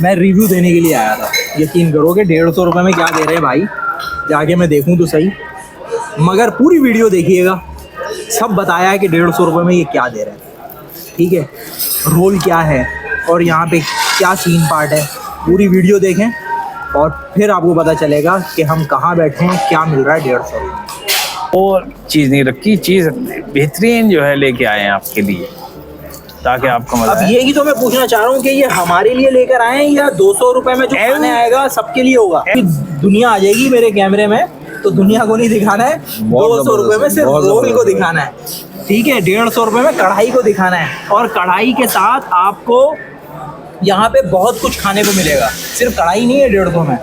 मैं रिव्यू देने के लिए आया था। यकीन करोगे, डेढ़ सौ रुपये में क्या दे रहे हैं भाई? जाके मैं देखूँ तो सही। मगर पूरी वीडियो देखिएगा। सब बताया है कि डेढ़ सौ रुपये में ये क्या दे रहे हैं। ठीक है? रोल क्या है? और यहाँ पे क्या सीन पार्ट है? पूरी वीडियो देखें। और फिर आपको पता चलेगा कि हम कहाँ बैठे हैं, क्या मिल रहा है डेढ़ सौ रुपये और चीज़ नहीं रखी, चीज़ बेहतरीन जो है लेके आए हैं आपके लिए। ताकि आपको मज़ा अब यही तो मैं पूछना चाह रहा हूँ कि ये हमारे लिए लेकर आए हैं या दो सौ रुपए में जो खाने आएगा सबके लिए होगा? दुनिया आ जाएगी मेरे कैमरे में तो दुनिया को नहीं दिखाना है दो सौ रुपए में सिर्फ़ रोल को दिखाना है। ठीक है डेढ़ सौ रुपए में कढ़ाई को दिखाना है और कढ़ाई के साथ आपको यहाँ पे बहुत कुछ खाने को मिलेगा। सिर्फ़ कढ़ाई नहीं है डेढ़ सौ में।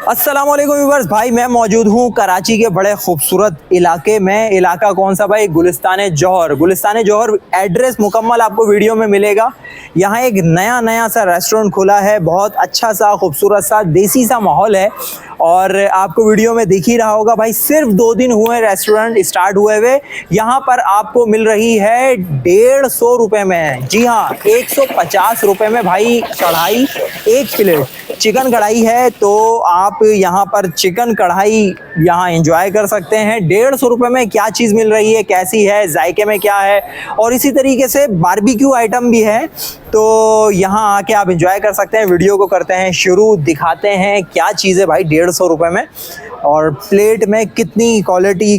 अस्सलाम वालेकुम भाई, मैं मौजूद हूँ कराची के बड़े खूबसूरत इलाके में। इलाका कौन सा भाई? गुलिस्तान जौहर। गुलिस्तान जौहर, एड्रेस मुकम्मल आपको वीडियो में मिलेगा। यहाँ एक नया नया सा रेस्टोरेंट खुला है। बहुत अच्छा सा, खूबसूरत सा, देसी सा माहौल है। और आपको वीडियो में दिख ही रहा होगा, भाई, सिर्फ़ दो दिन हुए रेस्टोरेंट स्टार्ट हुए हुए। यहाँ पर आपको मिल रही है डेढ़ सौ रुपये में। जी हाँ एक सौ पचास रुपये में भाई कढ़ाई एक प्लेट। चिकन कढ़ाई है तो आप यहाँ पर चिकन कढ़ाई यहाँ एंजॉय कर सकते हैं। डेढ़ सौ रुपये में क्या चीज़ मिल रही है कैसी है जायके में क्या है और इसी तरीके से बारबेक्यू आइटम भी है। तो यहाँ आके आप एंजॉय कर सकते हैं वीडियो को करते हैं शुरू दिखाते हैं क्या चीज़ है भाई डेढ़ सौ रुपये में। और प्लेट में कितनी क्वालिटी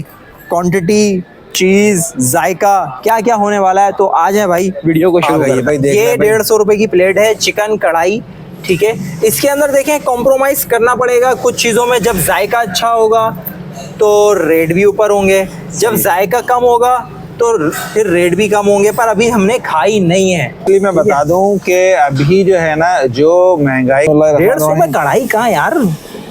क्वांटिटी चीज़ जायका क्या क्या होने वाला है तो आ जाए भाई वीडियो को शुरू करिए भाई, ये डेढ़ सौ रुपए की प्लेट है चिकन कढ़ाई। ठीक है? इसके अंदर देखें कॉम्प्रोमाइज करना पड़ेगा कुछ चीज़ों में। जब जायका अच्छा होगा तो रेट भी ऊपर होंगे। जब जायका कम होगा तो फिर रेट भी कम होंगे पर अभी हमने खाई नहीं है। इसलिए मैं बता दूँ कि अभी जो है ना जो महँगाई डेढ़ सौ में कढ़ाई कहाँ यार?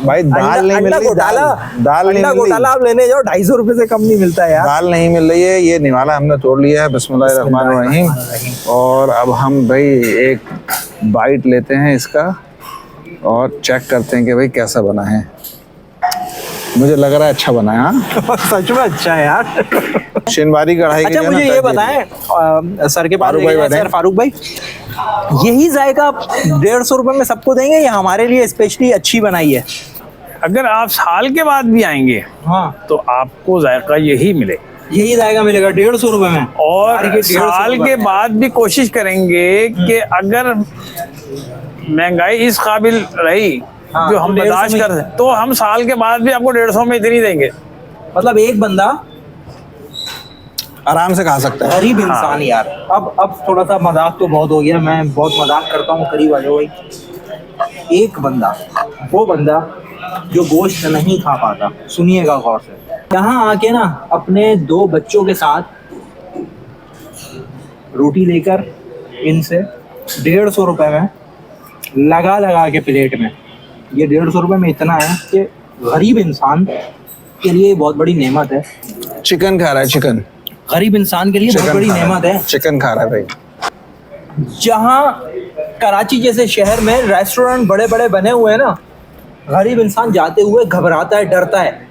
भाई दाल नहीं मिल रही दाल, दाल नहीं मिल रही। आप लेने जाओ ढाई सौ रुपये से कम नहीं मिलता है यार। दाल नहीं मिल रही है ये निवाला हमने तोड़ लिया है बिस्मिल्लाहिर्रहमानिर्रहीम और अब हम भाई एक बाइट लेते हैं इसका और चेक करते हैं कि भाई कैसा बना है। मुझे लग रहा है अच्छा बना है हाँ। सच में अच्छा है यार। शिनवारी कढ़ाई अच्छा मुझे ये बताएँ सर के पास फारूक भाई सर फारूक भाई यही जायका डेढ़ सौ रुपए में सबको देंगे या हमारे लिए स्पेशली अच्छी बनाई है। अगर आप साल के बाद भी आएँगे हाँ। तो आपको जायका यही मिले। यही जायका मिलेगा डेढ़ सौ रुपए में। और साल के बाद भी कोशिश करेंगे कि अगर महँगाई इस काबिल रही हाँ, जो तो हम डेढ़ बर्दाश्त कर तो हम साल के बाद भी आपको डेढ़ सौ में इतनी देंगे। मतलब एक बंदा आराम से खा सकता है। गरीब इंसान हाँ। यार। अब अब थोड़ा सा मज़ाक तो बहुत हो गया मैं बहुत मज़ाक करता हूँ जाओ भाई। एक बंदा वो बंदा जो गोश्त नहीं खा पाता। सुनिएगा गौर से। यहाँ आके ना अपने दो बच्चों के साथ रोटी लेकर इनसे डेढ़ सौ रुपए में लगा लगा के प्लेट में। ये डेढ़ सौ रुपए में इतना है कि गरीब इंसान के लिए बहुत बड़ी नेमत है। चिकन खा रहा है चिकन गरीब इंसान के लिए बहुत बड़ी नेमत है। चिकन खा रहा है भाई। जहाँ कराची जैसे शहर में रेस्टोरेंट बड़े बड़े बने हुए हैं ना गरीब इंसान जाते हुए घबराता है, डरता है।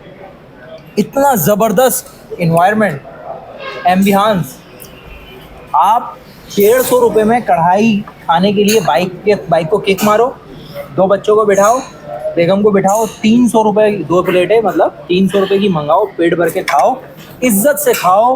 इतना ज़बरदस्त इन्वायरमेंट एम्बियंस आप डेढ़ सौ रुपये में कढ़ाई खाने के लिए बाइक के बाइक को किक मारो, दो बच्चों को बिठाओ, बेगम को बिठाओ, तीन सौ रुपये दो प्लेट मतलब तीन सौ रुपये की मंगाओ, पेट भर के खाओ, इज़्ज़त से खाओ,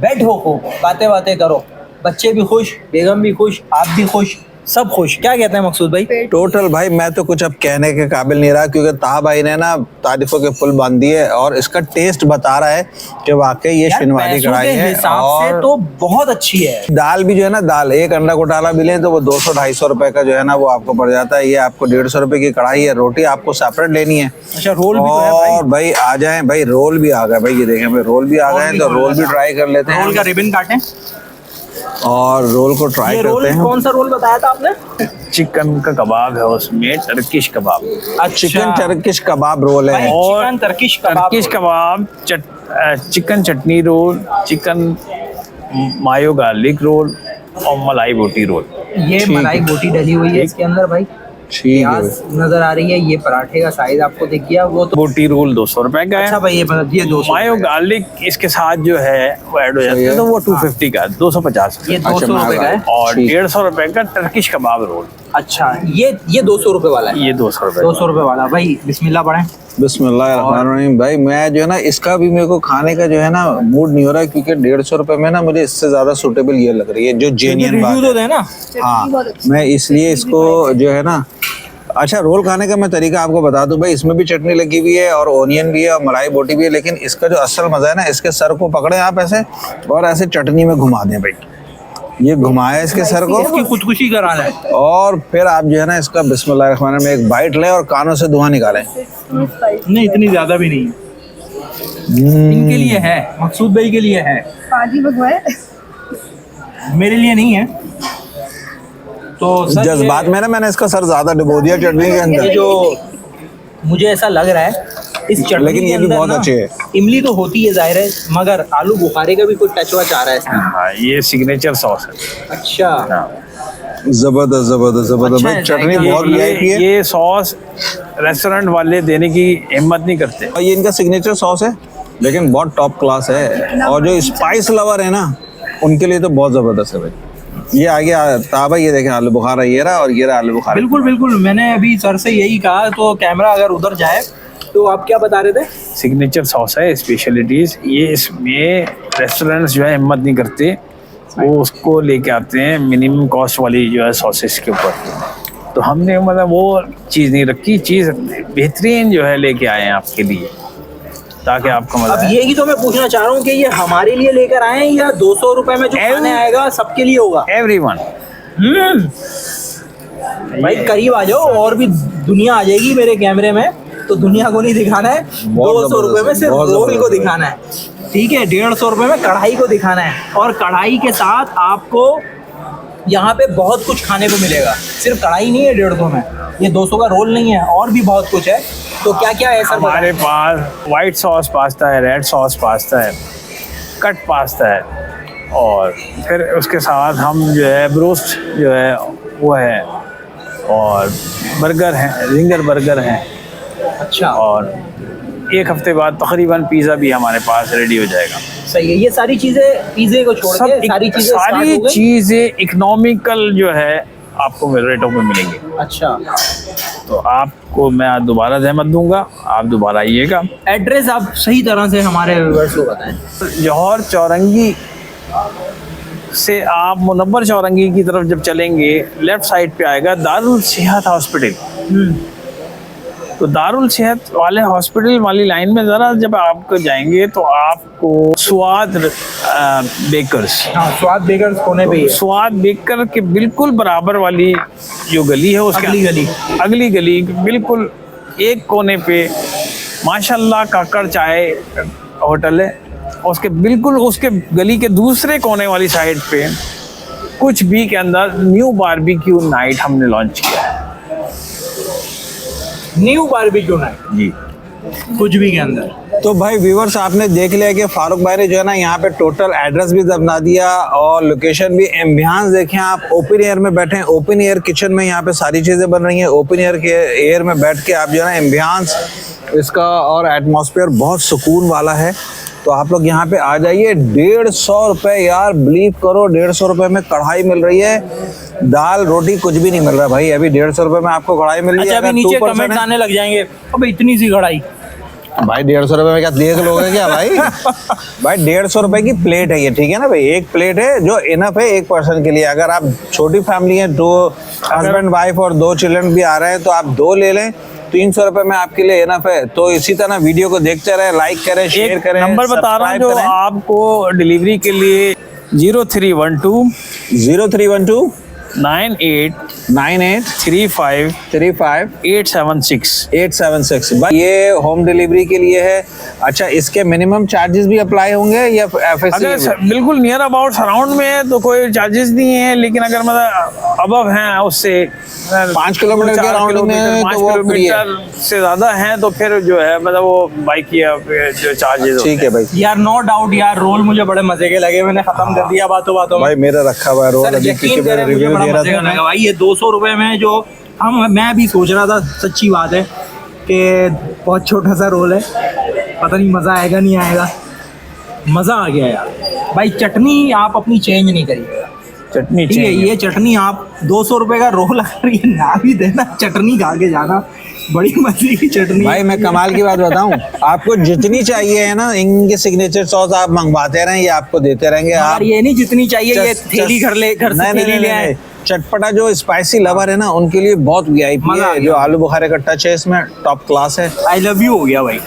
बैठो को बातें बातें करो, बच्चे भी खुश, बेगम भी खुश, आप भी खुश। सब खुश। क्या कहते हैं मकसूद भाई? टोटल भाई मैं तो कुछ अब कहने के काबिल नहीं रहा क्योंकि ता भाई ने ना तारीफों के पुल बाँध दिए और इसका टेस्ट बता रहा है कि वाकई ये शिनवारी कढ़ाई है और तो बहुत अच्छी है। दाल भी जो है ना दाल एक अंडा घोटाला भी लें तो वो दो सौ ढाई सौ रुपए का जो है ना वो आपको पड़ जाता है। ये आपको डेढ़ सौ रुपए की कढ़ाई है रोटी आपको सेपरेट लेनी है। अच्छा रोल भी तो और भाई आ जाए भाई रोल भी आ गए भाई ये देखें भाई रोल भी आ गए तो रोल भी ट्राई कर लेते रोल का हैं रिबन काटें। और रोल को ट्राई करते रोल हैं। कौन सा रोल बताया था आपने? चिकन का कबाब है उसमें टर्किश कबाब। चिकन टर्किश कबाब रोल है। और चिकन टर्किश कबाब टर्किश कबाब चट chicken chutney roll chicken mayo garlic roll और मलाई बोटी रोल। ये मलाई बोटी डली हुई है इसके अंदर भाई। प्याज नज़र आ रही है ये पराठे का साइज़ आपको दिख गया वो तो बोटी रोल दो सौ रुपए का अच्छा भाई ये ये दो सौ मायो गार्लिक इसके साथ जो है वो ऐड हो जाता है तो वो टू फिफ्टी का दो सौ पचास ये दो अच्छा, सौ रुपए का है। और डेढ़ सौ रुपए का टर्किश कबाब रोल अच्छा ये ये दो सौ रुपए वाला है। ये दो सौ रुपए दो सौ रुपए वाला। भाई बिस्मिल्लाह पढ़े। बिस्मिल्लाहिर्रहमानिर्रहीम। भाई मैं जो है ना इसका भी मेरे को खाने का जो है ना मूड नहीं हो रहा है क्योंकि डेढ़ सौ रुपए में ना मुझे इससे ज़्यादा सुटेबल ये लग रही है जो जेन्यन बात तो है। ना हाँ मैं इसलिए इसको जो है ना अच्छा रोल खाने का मैं तरीका आपको बता दूँ भाई इसमें भी चटनी लगी हुई है और ओनियन भी है और मलाई बोटी भी है लेकिन इसका जो असल मज़ा है ना इसके सर को पकड़े आप ऐसे और ऐसे चटनी में घुमा दें भाई। ये घुमाया इसके सर को। इसकी खुदकुशी कराना है। और फिर आप जो है ना इसका बिस्मिल्लाह में एक बाइट लें और कानों से धुआँ निकालें। नहीं इतनी ज़्यादा भी नहीं। है इनके लिए है मकसूद भाई के लिए है। पाजी भगवान मेरे लिए नहीं है। तो जज्बात में ना मैंने इसका सर ज़्यादा डुबो दिया चटनी के अंदर। जो मुझे ऐसा लग रहा है इस चटनी लेकिन ये भी बहुत अच्छे है। इमली तो होती है ज़ाहिर है मगर आलू बुखारे का भी कुछ टच वच आ रहा है इसमें। हाँ ये सिग्नेचर सॉस है। अच्छा। ज़बरदस्त ज़बरदस्त ज़बरदस्त। अच्छा भाई चटनी बहुत ये, वीआईपी है। ये सॉस रेस्टोरेंट वाले देने की हिम्मत नहीं करते। और ये इनका सिग्नेचर सॉस है लेकिन बहुत टॉप क्लास है। और जो स्पाइस लवर है ना उनके लिए तो बहुत ज़बरदस्त है भाई। ये आगे आ- ताबा ये देखें आलू बुखारा ये रहा और ये रहा आलू बुखारा। बिल्कुल बिल्कुल मैंने अभी सर से यही कहा तो कैमरा अगर उधर जाए तो आप क्या बता रहे थे? सिग्नेचर सॉस है स्पेशलिटीज ये इसमें रेस्टोरेंट्स जो है हिम्मत नहीं करते वो उसको लेके आते हैं मिनिमम कॉस्ट वाली जो है सॉसेस के ऊपर। तो हमने मतलब वो चीज़ नहीं रखी चीज़ बेहतरीन जो है लेके आए हैं आपके लिए। ताकि आपको मज़ा अब यही तो मैं पूछना चाह रहा हूँ कि ये हमारे लिए लेकर आए हैं या दो सौ रुपए में जो खाने आएगा सबके लिए होगा? एवरी वन भाई करीब आ जाओ और भी दुनिया आ जाएगी मेरे कैमरे में तो दुनिया को नहीं दिखाना है। दो सौ रुपए में सिर्फ़ रोल को दिखाना है। ठीक है डेढ़ सौ रुपए में कढ़ाई को दिखाना है। और कढ़ाई के साथ आपको यहाँ पे बहुत कुछ खाने को मिलेगा। सिर्फ़ कढ़ाई नहीं है डेढ़ सौ में। ये दो सौ का रोल नहीं है और भी बहुत कुछ है। तो क्या क्या है सर हमारे पास वाइट सॉस पास्ता है रेड सॉस पास्ता है कट पास्ता है और फिर उसके साथ हम जो है ब्रोस्ट जो है वो है और बर्गर हैं रिंगर बर्गर हैं। अच्छा। और एक हफ़्ते बाद तकरीबन पिज़्ज़ा भी हमारे पास रेडी हो जाएगा। सही है ये सारी चीज़ें पिज्जे को छोड़ के सारी चीज़ें सारी चीज़ें इकोनॉमिकल जो है आपको रेटों में मिलेंगे। अच्छा। तो आपको मैं दोबारा जहमत दूँगा आप दोबारा आइएगा। एड्रेस आप सही तरह से हमारे व्यूवर्स को बताएँ। जौहर चौरंगी से आप मुनबर चौरंगी की तरफ़ जब चलेंगे लेफ़्ट साइड पे आएगा दारुल सेहत हॉस्पिटल तो दारुल सेहत वाले हॉस्पिटल वाली लाइन में ज़रा जब आप जाएँगे तो आपको स्वाद बेकर्स हाँ स्वाद बेगर्स कोने पे है स्वाद बेकर के बिल्कुल बराबर वाली जो गली है उसके अगली गली। अगली गली बिल्कुल एक कोने पे माशाल्लाह काकड़ चाय होटल है। उसके बिल्कुल उसके गली के दूसरे कोने वाली साइड पे कुछ भी के अंदर न्यू बारबेक्यू नाइट हमने लॉन्च किया। New barbecue night ji. कुछ भी के अंदर। तो भाई व्यूवर्स आपने देख लिया कि फारूक भाई ने जो है ना यहाँ पे टोटल एड्रेस भी दबना दिया और लोकेशन भी एम्बियांस देखे आप। ओपन एयर में बैठे ओपन एयर किचन में यहाँ पे सारी चीज़ें बन रही हैं। ओपन एयर के एयर में बैठ के आप जो है ना एम्बियांस इसका और एटमोसफेयर बहुत सुकून वाला है। तो आप लोग यहाँ पे आ जाइए। डेढ़ सौ रुपये यार बिलीव करो डेढ़ सौ रुपये में कढ़ाई मिल रही है। दाल रोटी कुछ भी नहीं मिल रहा भाई। अभी डेढ़ सौ रुपये में आपको कढ़ाई मिल रही अच्छा है। नीचे 2% कमेंट्स आने लग जाएँगे। अब इतनी सी कढ़ाई। भाई डेढ़ सौ रुपए में क्या देख लोगे क्या भाई? भाई डेढ़ सौ रुपए की प्लेट है ये ठीक है ना भाई? एक प्लेट है जो इनफ है एक पर्सन के लिए। अगर आप छोटी फैमिली है दो हस्बैंड वाइफ और दो चिल्ड्रन भी आ रहे हैं तो आप दो ले लें। तीन सौ रुपए में आपके लिए एनफ है तो इसी तरह वीडियो को देखते रहे लाइक करें शेयर करें नंबर बता रहा हूँ जो। आपको डिलीवरी के लिए zero three one two zero three one two nine eight nine eight three five three five eight seven six. Eight seven six. ये होम डिलीवरी के लिए है। अच्छा इसके मिनिमम चार्जेस भी अप्लाई होंगे या एफ़ अगर स- बिल्कुल नियर अबाउट सराउंड में है तो कोई चार्जेस नहीं है लेकिन अगर मतलब अबव हैं उससे पाँच किलोमीटर के राउंड में तो पाँच वो किलोमीटर से ज़्यादा हैं तो फिर जो है मतलब वो बाइक की अब जो चार्जेस ठीक है भाई। यार नो डाउट यार रोल मुझे बड़े मज़े के लगे मैंने खत्म कर दिया बातों बातों में। भाई मेरा रखा हुआ है रोल अभी क्योंकि मुझे रिव्यू बड़ा दे रहा मज़े का था लगा भाई ये दो सौ रुपए में जो हम मैं भी सोच रहा था सच्ची बात है कि बहुत छोटा सा रोल है। पता नहीं मज़ा आएगा नहीं आएगा। मज़ा आ गया यार। भाई चटनी आप अपनी चेंज नहीं करिएगा चटनी ठीक है ये चटनी आप दो सौ रुपये का रोल अगर ये ना भी देना चटनी खा के जाना बड़ी मज़े की चटनी। भाई मैं कमाल की बात बताऊँ आपको जितनी चाहिए है ना इनके सिग्नेचर सॉस आप मंगवाते रहें ये आपको देते रहेंगे। आप यार ये नहीं जितनी चाहिए ये थैली घर ले घर से थैली ले आए। चटपटा जो स्पाइसी लवर है ना उनके लिए बहुत वीआईपी है। जो आलू बुखारे का टच है इसमें टॉप क्लास है। आई लव यू हो गया भाई।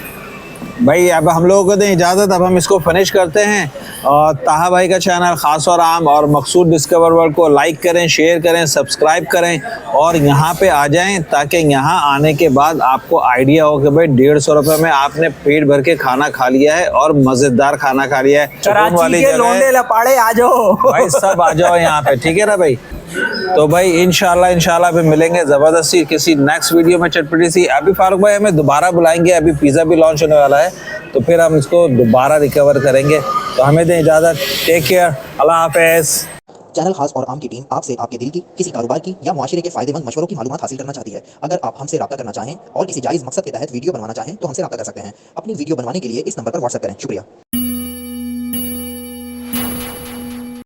भाई अब हम लोगों को दें इजाज़त अब हम इसको फिनिश करते हैं। और ताहा भाई का चैनल खास और आम और मकसूद डिस्कवर वर्ल्ड को लाइक करें शेयर करें सब्सक्राइब करें और यहाँ पे आ जाएँ ताकि यहाँ आने के बाद आपको आइडिया हो कि भाई डेढ़ सौ रुपये में आपने पेट भर के खाना खा लिया है और मज़ेदार खाना खा लिया है। है। लपाड़े आ जाओ। भाई सब आ जाओ यहाँ पे ठीक है ना भाई? तो भाई, इंशाल्लाह इंशाल्लाह फिर मिलेंगे ज़बरदस्ती किसी नेक्स्ट वीडियो में चटपटी सी। अभी फारूक भाई हमें दोबारा बुलाएँगे, अभी पिज़्ज़ा भी लॉन्च होने वाला है तो फिर हम इसको दोबारा रिकवर करेंगे। तो हमें दें इजाज़त। टेक केयर अल्लाह हाफिज़। चैनल खास और आम की टीम आपसे आपके दिल की, किसी कारोबार की या मुआशरे के फ़ायदेमंद मशवरों की मालूमात हासिल करना चाहती है। अगर आप हमसे रब्ता करना चाहें और किसी जायज़ मकसद के तहत वीडियो बनवाना चाहें तो हमसे रब्ता कर सकते हैं। अपनी वीडियो बनवाने के लिए इस नंबर पर व्हाट्सअप करें। शुक्रिया।